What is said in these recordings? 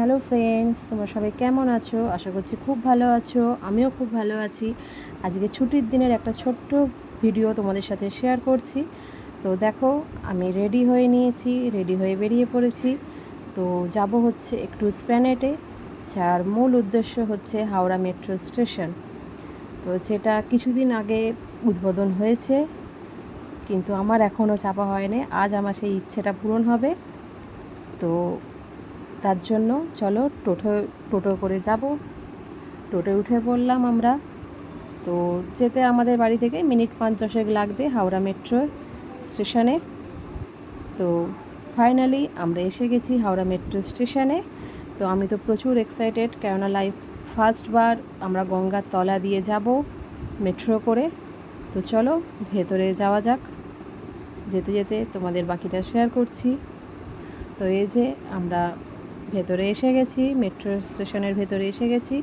Hello friends তোমরা সবাই কেমন আছো? আশা করছি খুব ভালো আছো। আমিও খুব ভালো আছি। আজকে ছুটির দিনের একটা ছোট্ট ভিডিও তোমাদের সাথে শেয়ার করছি। তো দেখো, আমি রেডি হয়ে নিয়েছি রেডি হয়ে বেরিয়ে পড়েছি। তো যাব হচ্ছে একটু স্প্যানেটে যার মূল উদ্দেশ্য হচ্ছে হাওড়া মেট্রো স্টেশন তো যেটা কিছুদিন আগে উদ্বোধন হয়েছে, কিন্তু আমার এখনও চাপা হয়নি। আজ আমার সেই ইচ্ছেটা পূরণ হবে। তো তার জন্য চলো টোটো টোটো করে যাব। টোটো উঠে পড়লাম আমরা। তো যেতে আমাদের বাড়ি থেকে মিনিট পাঁচ দশেক লাগবে হাওড়া মেট্রো স্টেশনে। তো ফাইনালি আমরা এসে গেছি হাওড়া মেট্রো স্টেশনে। তো আমি তো প্রচুর এক্সাইটেড কেননা লাইফ ফার্স্টবার আমরা গঙ্গার তলা দিয়ে যাব মেট্রো করে। তো চলো ভেতরে যাওয়া যাক। যেতে যেতে তোমাদের বাকিটা শেয়ার করছি। তো এই যে আমরা ভেতরে এসে গেছি মেট্রো স্টেশনের ভেতরে এসে গেছি।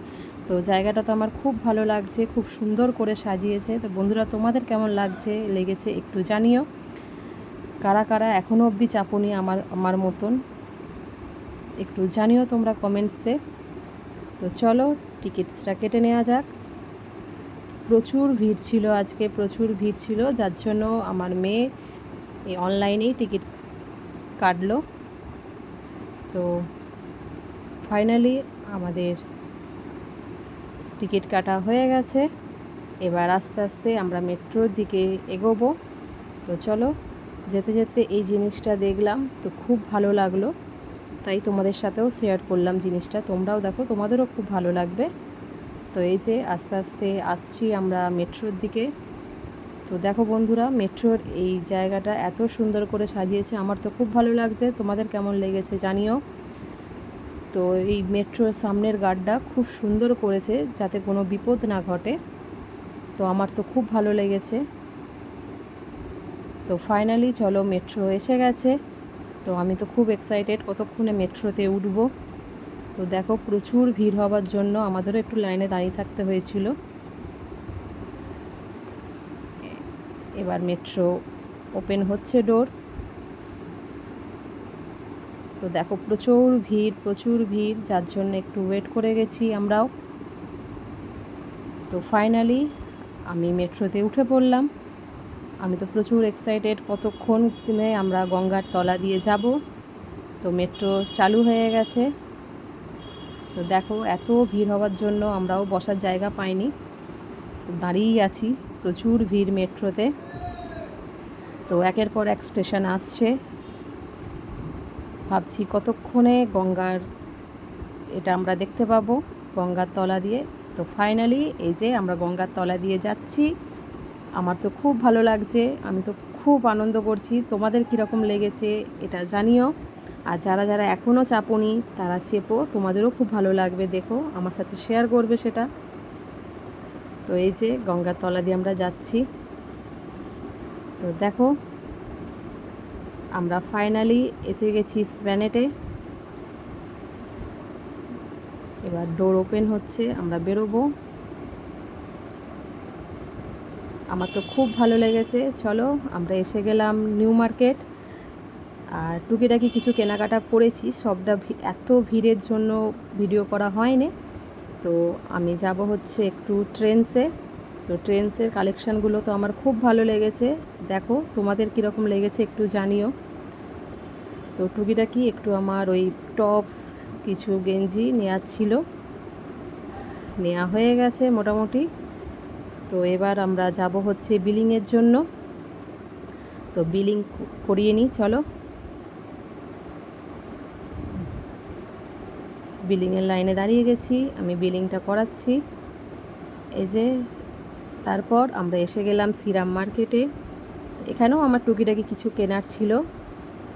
তো জায়গাটা তো আমার খুব ভালো লাগছে, খুব সুন্দর করে সাজিয়েছে। তো বন্ধুরা, তোমাদের কেমন লাগছে, লেগেছে একটু জানিও। কারা কারা এখনও অবধি চাপুনি আমার আমার মতন, একটু জানিও তোমরা কমেন্টসে তো চলো টিকিটসটা কেটে নেওয়া যাক। প্রচুর ভিড় ছিল আজকে, প্রচুর ভিড় ছিল। যার জন্য আমার মেয়ে এই অনলাইনেই টিকিটস কাটলো। তো ফাইনালি আমাদের টিকিট কাটা হয়ে গেছে। এবার আস্তে আস্তে আমরা মেট্রোর দিকে এগোবো। তো চলো, যেতে যেতে এই জিনিসটা দেখলাম, তো খুব ভালো লাগল। তাই তোমাদের সাথেও শেয়ার করলাম জিনিসটা। তোমরাও দেখো, তোমাদেরও খুব ভালো লাগবে। তো এই যে আস্তে আস্তে আসছি আমরা মেট্রোর দিকে। তো দেখো বন্ধুরা, মেট্রোর এই জায়গাটা এত সুন্দর করে সাজিয়েছে। আমার তো খুব ভালো লাগছে। তোমাদের কেমন লেগেছে জানিও। তো এই মেট্রোর সামনের গার্ডটা খুব সুন্দর করেছে যাতে কোনো বিপদ না ঘটে। তো আমার তো খুব ভালো লেগেছে। তো ফাইনালি চলো মেট্রো এসে গেছে। তো আমি তো খুব এক্সাইটেড কতক্ষণে মেট্রোতে উঠবো। তো দেখো প্রচুর ভিড় হওয়ার জন্য আমাদেরও একটু লাইনে দাঁড়িয়ে থাকতে হয়েছিল। এবার মেট্রো ওপেন হচ্ছে ডোর তো দেখো, প্রচুর ভিড় প্রচুর ভিড়, যার জন্য একটু ওয়েট করে গেছি আমরাও। তো ফাইনালি আমি মেট্রোতে উঠে পড়লাম। আমি তো প্রচুর এক্সাইটেড কতক্ষণ আমরা গঙ্গার তলা দিয়ে যাব। তো মেট্রো চালু হয়ে গেছে। তো দেখো, এত ভিড় হওয়ার জন্য আমরাও বসার জায়গা পাইনি। দাঁড়িয়েই আছি, প্রচুর ভিড় মেট্রোতে। তো একের পর এক স্টেশন আসছে। ভাবছি কতক্ষণে গঙ্গার এটা আমরা দেখতে পাবো, গঙ্গার তলা দিয়ে। তো ফাইনালি এই যে আমরা গঙ্গার তলা দিয়ে যাচ্ছি, আমার তো খুব ভালো লাগছে, আমি তো খুব আনন্দ করছি। তোমাদের কীরকম লেগেছে এটা জানিও। আর যারা যারা এখনও চাপনি, তারা চেপো, তোমাদেরও খুব ভালো লাগবে, দেখো, আমার সাথে শেয়ার করবে সেটা। তো এই যে গঙ্গার তলা দিয়ে আমরা যাচ্ছি। তো দেখো আমরা ফাইনালি এসে গেছি স্প্যানেটে এবার ডোর ওপেন হচ্ছে, আমরা বেরোবো। আমার তো খুব ভালো লেগেছে। চলো, আমরা এসে গেলাম নিউ মার্কেট আর টুকিটাকি কিছু কেনাকাটা করেছি, সবটা এত ভিড়ের জন্য ভিডিও করা হয়নি। তো আমি যাব হচ্ছে একটু ট্রেন্সে তো ট্রেন্সের কালেকশানগুলো তো আমার খুব ভালো লেগেছে। দেখো, তোমাদের কীরকম লেগেছে একটু জানিও। তো টুকিটাকি একটু আমার ওই টপস, কিছু গেঞ্জি নেওয়ার ছিল। নেওয়া হয়ে গেছে মোটামুটি। তো এবার আমরা যাব হচ্ছে বিলিংয়ের জন্য। তো বিলিং করিয়ে নিই, চলো। বিলিংয়ের লাইনে দাঁড়িয়ে গেছি, আমি বিলিংটা করাচ্ছি। এই যে, তারপর আমরা এসে গেলাম সিরাম মার্কেটে। এখানেও আমার টুকিটাকি কিছু কেনার ছিল।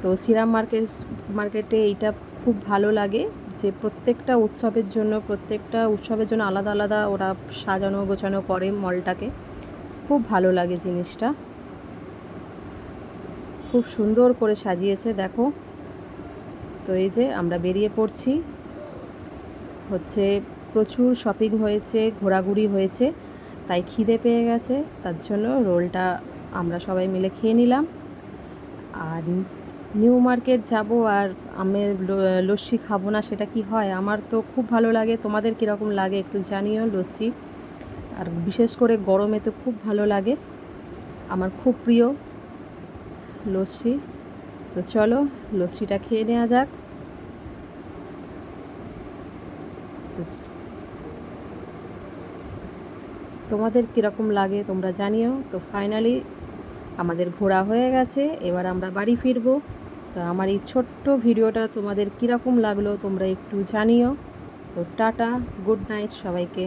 তো সিরাম মার্কেট, মার্কেটে এইটা খুব ভালো লাগে যে প্রত্যেকটা উৎসবের জন্য, প্রত্যেকটা উৎসবের জন্য আলাদা আলাদা ওরা সাজানো গোছানো করে মলটাকে। খুব ভালো লাগে জিনিসটা। খুব সুন্দর করে সাজিয়েছে, দেখো। তো এই যে আমরা বেরিয়ে পড়ছি। হচ্ছে প্রচুর শপিং হয়েছে, ঘোরাঘুরি হয়েছে, তাই খিদে পেয়ে গেছে, তার জন্য রোলটা আমরা সবাই মিলে খেয়ে নিলাম। আর নিউ মার্কেট যাব আর আমের লস্যি খাব না, সেটা কি হয়? আমার তো খুব ভালো লাগে। তোমাদের কীরকম লাগে একটু জানিও লস্যি। আর বিশেষ করে গরমে তো খুব ভালো লাগে। আমার খুব প্রিয় লস্যি। তো চলো, লস্যিটা খেয়ে নেওয়া যাক। তোমাদের কীরকম লাগে তোমরা জানিও। তো ফাইনালি আমাদের ঘোরা হয়ে গেছে। এবার আমরা বাড়ি ফিরবো। তো আমার এই ছোট্ট ভিডিওটা তোমাদের কীরকম লাগল তোমরা একটু জানিও। তো টাটা, গুড নাইট সবাইকে।